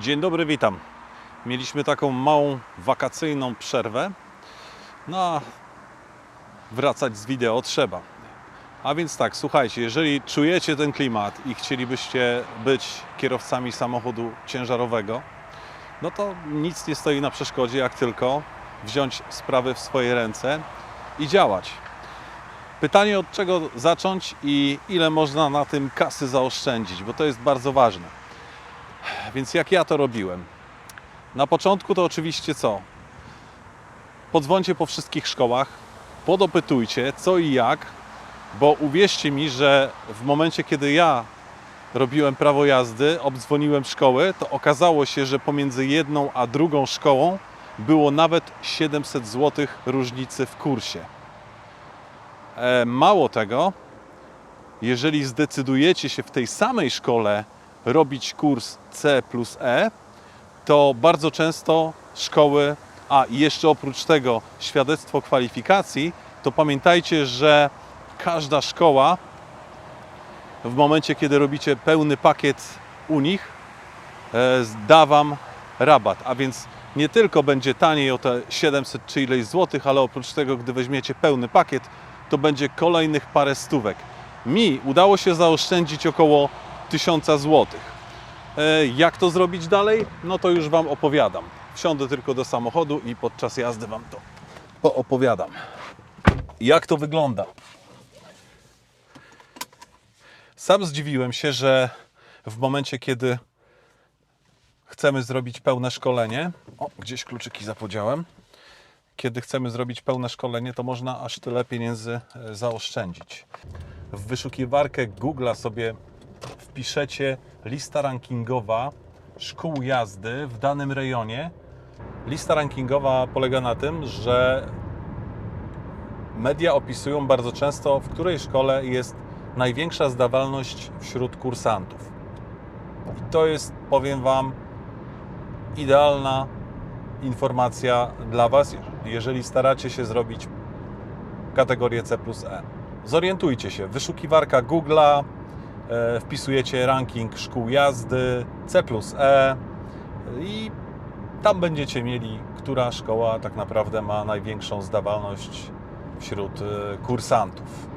Dzień dobry, witam. Mieliśmy taką małą wakacyjną przerwę. No, a wracać z wideo trzeba. A więc tak, słuchajcie, jeżeli czujecie ten klimat i chcielibyście być kierowcami samochodu ciężarowego, no to nic nie stoi na przeszkodzie, jak tylko wziąć sprawy w swoje ręce i działać. Pytanie od czego zacząć i ile można na tym kasy zaoszczędzić, bo to jest bardzo ważne. Więc jak ja to robiłem? Na początku to oczywiście co? Podzwońcie po wszystkich szkołach, podopytujcie co i jak, bo uwierzcie mi, że w momencie, kiedy ja robiłem prawo jazdy, obdzwoniłem szkoły, to okazało się, że pomiędzy jedną a drugą szkołą było nawet 700 zł różnicy w kursie. E, mało tego, jeżeli zdecydujecie się w tej samej szkole robić kurs C plus E, to bardzo często szkoły, a jeszcze oprócz tego świadectwo kwalifikacji, to pamiętajcie, że każda szkoła w momencie, kiedy robicie pełny pakiet u nich, e, da Wam rabat, a więc nie tylko będzie taniej o te 700 czy ileś złotych, ale oprócz tego, gdy weźmiecie pełny pakiet, to będzie kolejnych parę stówek. Mi udało się zaoszczędzić około 1000 złotych. E, Jak to zrobić dalej? No to już Wam opowiadam. Wsiądę tylko do samochodu i podczas jazdy Wam to poopowiadam. Jak to wygląda? Sam zdziwiłem się, że w momencie, kiedy chcemy zrobić pełne szkolenie, o, gdzieś kluczyki zapodziałem, kiedy chcemy zrobić pełne szkolenie, to można aż tyle pieniędzy e, zaoszczędzić. W wyszukiwarkę Google sobie wpiszecie lista rankingowa szkół jazdy w danym rejonie. Lista rankingowa polega na tym, że media opisują bardzo często, w której szkole jest największa zdawalność wśród kursantów. I to jest, powiem Wam, idealna informacja dla Was, jeżeli staracie się zrobić kategorię C plus E. Zorientujcie się, wyszukiwarka Google'a, wpisujecie ranking szkół jazdy C plus E i tam będziecie mieli, która szkoła tak naprawdę ma największą zdawalność wśród e, kursantów.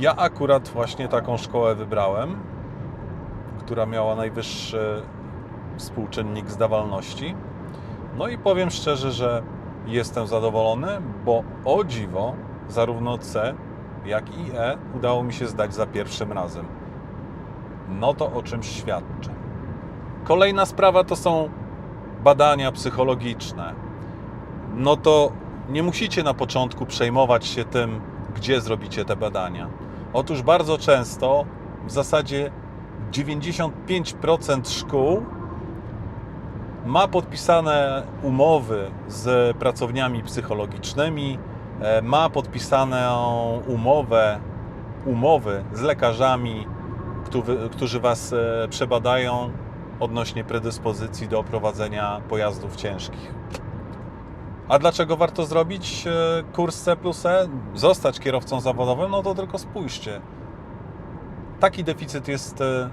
Ja akurat właśnie taką szkołę wybrałem, która miała najwyższy współczynnik zdawalności. No i powiem szczerze, że jestem zadowolony, bo o dziwo zarówno C, jak i E udało mi się zdać za pierwszym razem. No to o czymś świadczy. Kolejna sprawa to są badania psychologiczne. No to nie musicie na początku przejmować się tym, gdzie zrobicie te badania. Otóż bardzo często, w zasadzie 95% szkół ma podpisane umowy z pracowniami psychologicznymi, e, ma podpisaną umowę, umowy z lekarzami, którzy, Was e, przebadają odnośnie predyspozycji do prowadzenia pojazdów ciężkich. A dlaczego warto zrobić e, kurs C E? Zostać kierowcą zawodowym? No to tylko spójrzcie. Taki deficyt jest e,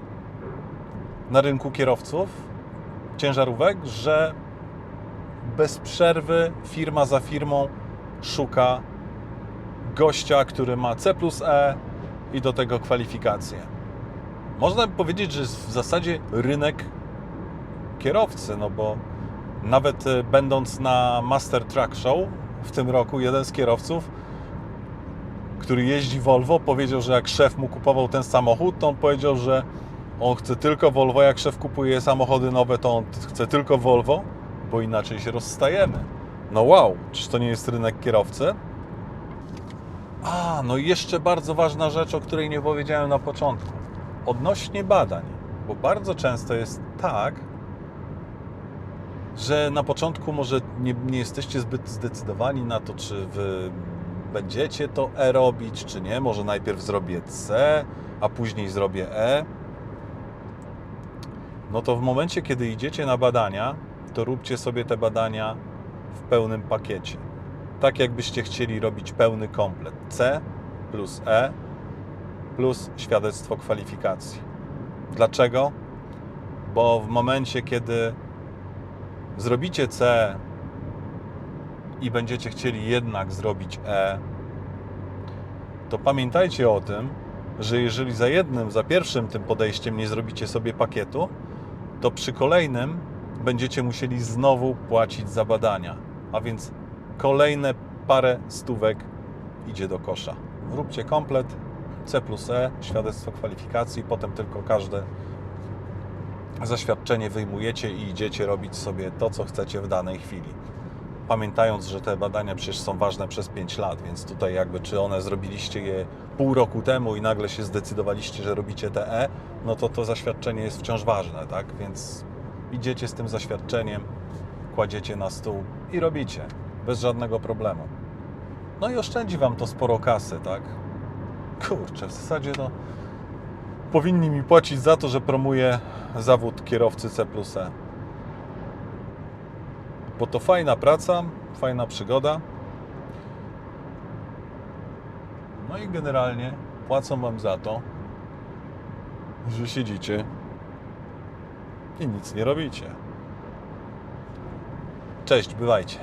na rynku kierowców ciężarówek, że bez przerwy firma za firmą szuka gościa, który ma C E i do tego kwalifikacje. Można by powiedzieć, że w zasadzie rynek kierowcy, no bo nawet e, będąc na Master Truck Show w tym roku, jeden z kierowców, który jeździ Volvo, powiedział, że jak szef mu kupował ten samochód, to on powiedział, że on chce tylko Volvo, jak szef kupuje samochody nowe, to on chce tylko Volvo, bo inaczej się rozstajemy. No wow, czyż to nie jest rynek kierowcy? A, no i jeszcze bardzo ważna rzecz, o której nie powiedziałem na początku. Odnośnie badań, bo bardzo często jest tak, że na początku może nie, nie jesteście zbyt zdecydowani na to, czy wy będziecie to E robić, czy nie. Może najpierw zrobię C, a później zrobię E. No to w momencie, kiedy idziecie na badania, to róbcie sobie te badania w pełnym pakiecie. Tak jakbyście chcieli robić pełny komplet. C plus E plus świadectwo kwalifikacji. Dlaczego? Bo w momencie, kiedy zrobicie C i będziecie chcieli jednak zrobić E, to pamiętajcie o tym, że jeżeli za jednym, za pierwszym tym podejściem nie zrobicie sobie pakietu, to przy kolejnym będziecie musieli znowu płacić za badania. A więc kolejne parę stówek idzie do kosza. Róbcie komplet C plus E, świadectwo kwalifikacji, potem tylko każde zaświadczenie wyjmujecie i idziecie robić sobie to, co chcecie w danej chwili. Pamiętając, że te badania przecież są ważne przez 5 lat, więc tutaj jakby czy one zrobiliście je pół roku temu i nagle się zdecydowaliście, że robicie TE, no to to zaświadczenie jest wciąż ważne, tak? Więc idziecie z tym zaświadczeniem, kładziecie na stół i robicie bez żadnego problemu. No i oszczędzi Wam to sporo kasy, tak? Kurczę, w zasadzie to powinni mi płacić za to, że promuję zawód kierowcy C E. Bo to fajna praca, fajna przygoda. No i generalnie płacą Wam za to, że siedzicie i nic nie robicie. Cześć, bywajcie.